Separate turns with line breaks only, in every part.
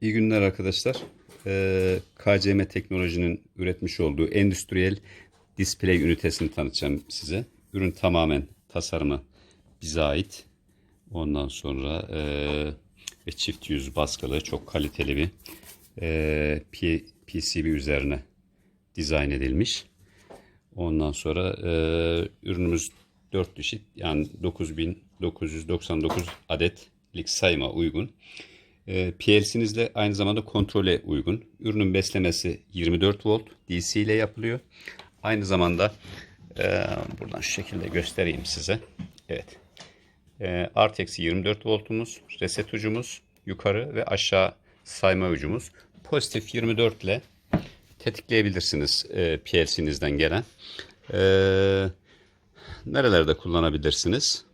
İyi günler arkadaşlar. Ee, KCM Teknoloji'nin üretmiş olduğu endüstriyel display ünitesini tanıtacağım size. Ürün tamamen tasarımı bize ait. Ondan sonra e, ve çift yüz baskılı çok kaliteli bir e, PCB üzerine dizayn edilmiş. Ondan sonra e, ürünümüz 4 dişit yani 9999 adetlik sayıma uygun. E, PLC'nizle aynı zamanda kontrole uygun. Ürünün beslemesi 24 volt DC ile yapılıyor. Aynı zamanda e, buradan şu şekilde göstereyim size. Evet. E, artı eksi 24 voltumuz, reset ucumuz, yukarı ve aşağı sayma ucumuz. Pozitif 24 ile tetikleyebilirsiniz e, PLC'nizden gelen. E, nerelerde kullanabilirsiniz?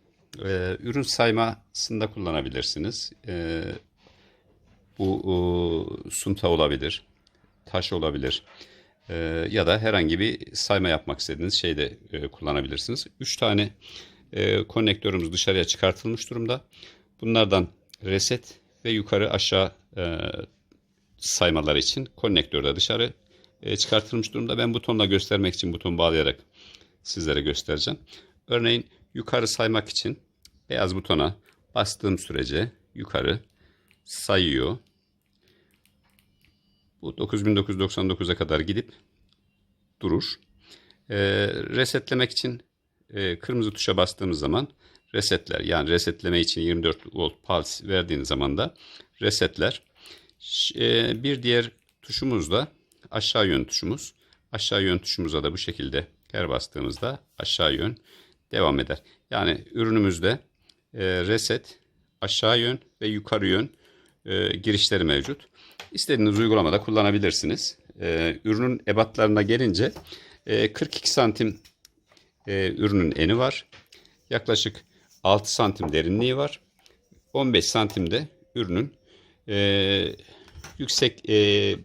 E, ürün saymasında kullanabilirsiniz. E, bu e, sunta olabilir, taş olabilir e, ya da herhangi bir sayma yapmak istediğiniz şeyde e, kullanabilirsiniz. 3 tane e, konnektörümüz dışarıya çıkartılmış durumda. Bunlardan reset ve yukarı aşağı e, saymalar için konnektör de dışarı e, çıkartılmış durumda. Ben butonla göstermek için buton bağlayarak sizlere göstereceğim. Örneğin yukarı saymak için beyaz butona bastığım sürece yukarı sayıyor. Bu 9999'a kadar gidip durur. E, resetlemek için e, kırmızı tuşa bastığımız zaman resetler yani resetleme için 24 volt pulse verdiğiniz zaman da resetler. E, bir diğer tuşumuz da aşağı yön tuşumuz. Aşağı yön tuşumuza da bu şekilde her bastığımızda aşağı yön devam eder. Yani ürünümüzde e, reset, aşağı yön ve yukarı yön e, girişleri mevcut. İstediğiniz uygulamada kullanabilirsiniz. E, ürünün ebatlarına gelince e, 42 santim e, ürünün eni var. Yaklaşık 6 santim derinliği var. 15 santimde ürünün e, yüksek e,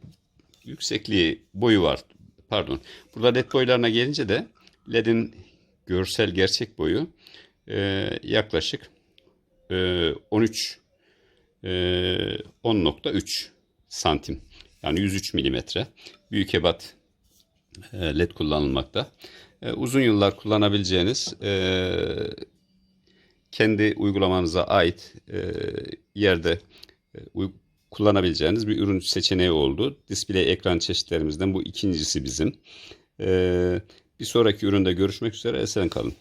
yüksekliği boyu var. Pardon. Burada led boylarına gelince de ledin görsel gerçek boyu e, yaklaşık e, 13 e, 10.3 santim. Yani 103 milimetre. Büyük ebat e, led kullanılmakta. E, uzun yıllar kullanabileceğiniz e, kendi uygulamanıza ait yerde kullanabileceğiniz bir ürün seçeneği oldu. Display ekran çeşitlerimizden bu ikincisi bizim. Bir sonraki üründe görüşmek üzere. Esen kalın.